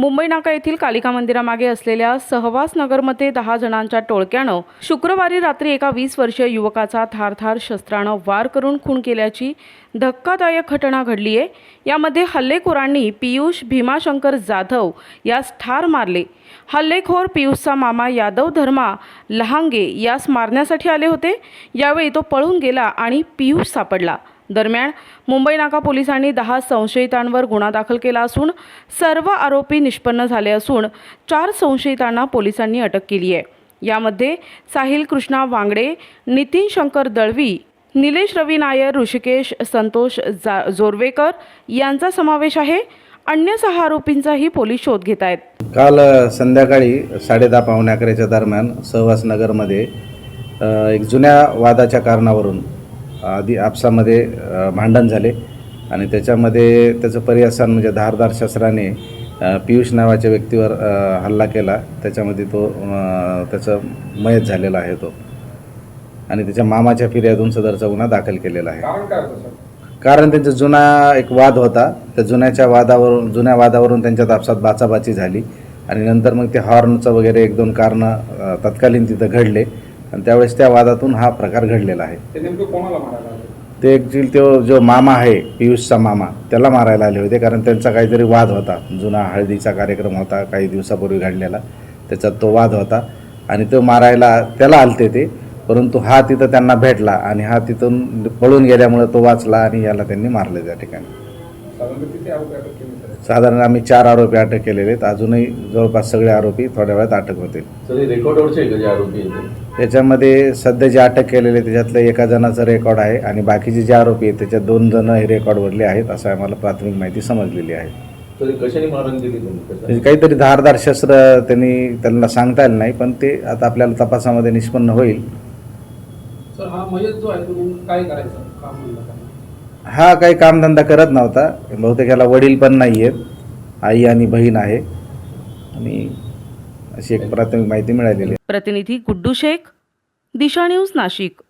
मुंबई नाका येथील कालिका मंदिरामागे असलेल्या सहवास नगरमध्ये दहा जणांच्या टोळक्यानं शुक्रवारी रात्री एका वीस वर्षीय युवकाचा थारथार शस्त्रानं वार करून खून केल्याची धक्कादायक घटना घडली आहे. यामध्ये हल्लेखोरांनी पियुष भीमाशंकर जाधव यास ठार मारले. हल्लेखोर पियुषचा मामा यादव धर्मा लहांगे यास मारण्यासाठी आले होते. यावेळी तो पळून गेला आणि पियुष सापडला. दरम्यान मुंबई नाका पोलिसांनी दहा संशयितांवर गुन्हा दाखल केला असून सर्व आरोपी निष्पन्न झाले असून चार संशयितांना पोलिसांनी अटक केली आहे. यामध्ये साहिल कृष्णा वांगडे नितीन शंकर दळवी निलेश रवी नायर ऋषिकेश संतोष जा जोरवेकर यांचा समावेश आहे. अन्य सहा आरोपींचाही पोलीस शोध घेत आहेत. काल संध्याकाळी साडेदहा पावणे अकराच्या दरम्यान सहवासनगरमध्ये एक जुन्या वादाच्या कारणावरून आधी आपसामध्ये भांडण झाले आणि त्याच्यामध्ये त्याचं पर्यासन म्हणजे धारदार शस्त्राने पियुष नावाच्या व्यक्तीवर हल्ला केला. त्याच्यामध्ये तो त्याचं मयत झालेला आहे तो. आणि त्याच्या मामाच्या फिर्यादून सदरचा गुन्हा दाखल केलेला आहे. कारण त्यांचा जुना एक वाद होता. त्या जुन्याच्या वादावरून जुन्या वादावरून त्यांच्यात आपसात बाचाबाची झाली. आणि नंतर मग ते हॉर्नचं वगैरे एक दोन कारणं तत्कालीन तिथं घडले. आणि त्यावेळेस त्या वादातून हा प्रकार घडलेला आहे. ते ॲक्च्युली तो जो मामा आहे पियुषचा मामा त्याला मारायला आले होते कारण त्यांचा काहीतरी वाद होता. जुना हळदीचा कार्यक्रम होता काही दिवसापूर्वी घडलेला. त्याच्यात तो वाद होता. आणि तो मारायला त्याला आलते ते परंतु हा तिथं त्यांना भेटला आणि हा तिथून पळून गेल्यामुळे तो वाचला आणि याला त्यांनी मारले त्या ठिकाणी. साधारण आम्ही चार आरोपी अटक केलेले आहेत. अजूनही जवळपास सगळे आरोपी थोड्या वेळात अटक होतील. त्याच्यामध्ये सध्या जे अटक केलेले त्याच्यातलं एका जणाचं रेकॉर्ड आहे आणि बाकीचे जे आरोपी आहेत त्याच्यात दोन जण हे रेकॉर्डवरले आहेत असं आम्हाला प्राथमिक माहिती समजलेली आहे. तर कशाने मारून दिली तुम्ही? म्हणजे काहीतरी धारदार शस्त्र त्यांनी त्यांना सांगता आलं नाही पण ते आता आपल्याला तपासामध्ये निष्पन्न होईल. सर हा जो आहे काय करायचं? हा काही कामधंदा करत नव्हता. बहुतेक याला वडील पण नाही आहेत आई आणि बहीण आहे. आणि अशी एक प्राथमिक माहिती मिळालेली आहे. प्रतिनिधी गुड्डू शेख दिशा न्यूज नाशिक.